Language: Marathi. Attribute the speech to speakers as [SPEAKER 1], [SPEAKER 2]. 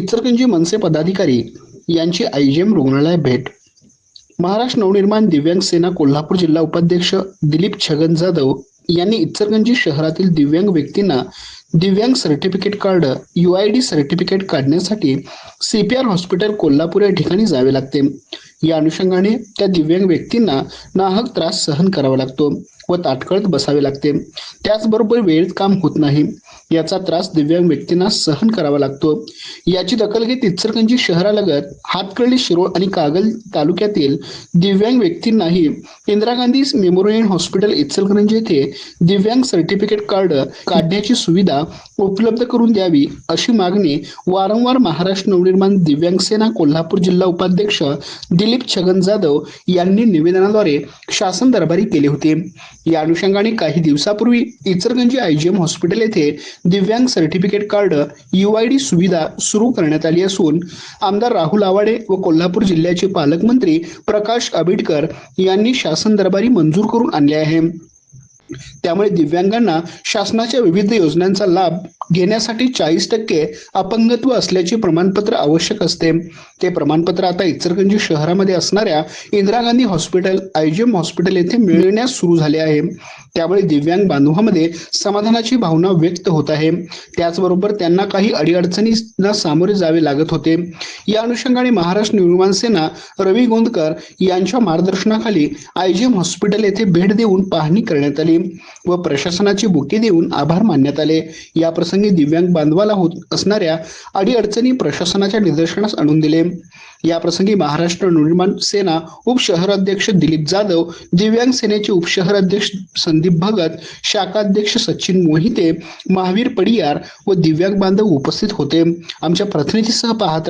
[SPEAKER 1] इचलकरंजी मनसे पदाधिकारी यांची आयजीएम रुग्णालय भेट. महाराष्ट्र नवनिर्माण दिव्यांग सेना कोल्हापूर जिल्हा उपाध्यक्ष दिलीप छगन जाधव यांनी इचलकरंजी शहरातील दिव्यांग व्यक्तींना दिव्यांग certificate card U I D certificate काढण्यासाठी सीपीआर हॉस्पिटल कोल्हापूर या ठिकाणी जावे लागते. या अनुषंगाने त्या दिव्यांग व्यक्तींना नाहक त्रास सहन करावा लागतो व ताटकळत बसावे लागते. त्याचबरोबर वेळेत काम होत नाही. याचा त्रास दिव्यांग व्यक्तींना सहन करावा लागतो. याची दखल घेत इचलकरंजी शहरालगत हातकर्ली शिरोळ आणि कागल तालुक्यातील दिव्यांग व्यक्तींनाही इंदिरा गांधी मेमोरियल हॉस्पिटल इचलकरंजी येथे दिव्यांग सर्टिफिकेट कार्ड काढण्याची सुविधा उपलब्ध करून द्यावी अशी मागणी वारंवार महाराष्ट्र नवनिर्माण दिव्यांग सेना कोल्हापूर जिल्हा उपाध्यक्ष दिलीप छगन जाधव यांनी निवेदनाद्वारे शासन दरबारी केले होते. या अनुषंगाने काही दिवसापूर्वी इचलकरंजी आयजीएम हॉस्पिटल येथे दिव्यांग certificate card U I D सुविधा सुरू करण्यात आली असून आमदार राहुल आवाडे व कोल्हापूर जिल्ह्याचे पालकमंत्री प्रकाश आबिडकर यांनी शासन दरबारी मंजूर करून आणले आहे. त्यामुळे दिव्यांगांना शासनाच्या विविध योजनांचा लाभ घेण्यासाठी चाळीस टक्के अपंगत्व असल्याचे प्रमाणपत्र आवश्यक असते. ते प्रमाणपत्र आता इचलकरंजी शहरामध्ये असणाऱ्या Indira Gandhi hospital IGM hospital येथे मिळण्यास सुरू झाले आहे. त्यामुळे दिव्यांग बांधवांमध्ये समाधानाची भावना व्यक्त होत आहे. त्याचबरोबर त्यांना काही अडीअडचणींना सामोरे जावे लागत होते. या अनुषंगाने महाराष्ट्र निर्माण सेना रवी गोंदकर यांच्या मार्गदर्शनाखाली आयजीएम हॉस्पिटल येथे भेट देऊन पाहणी करण्यात आली व प्रशासनाची बुके देऊन आभार मानण्यात आले. या प्रसंगी दिव्यांग बांधवाला होत असणाऱ्या अडीअडचणी प्रशासनाच्या निदर्शनास आणून दिले. याप्रसंगी महाराष्ट्र निर्माण सेना उपशहराध्यक्ष दिलीप जाधव दिव्यांग सेनेचे उपशहराध्यक्ष संदीप भगत शाखाध्यक्ष सचिन मोहिते महावीर पडियार व दिव्यांग बांधव उपस्थित होते. आमच्या प्रतिनिधीसह पाहत राहा.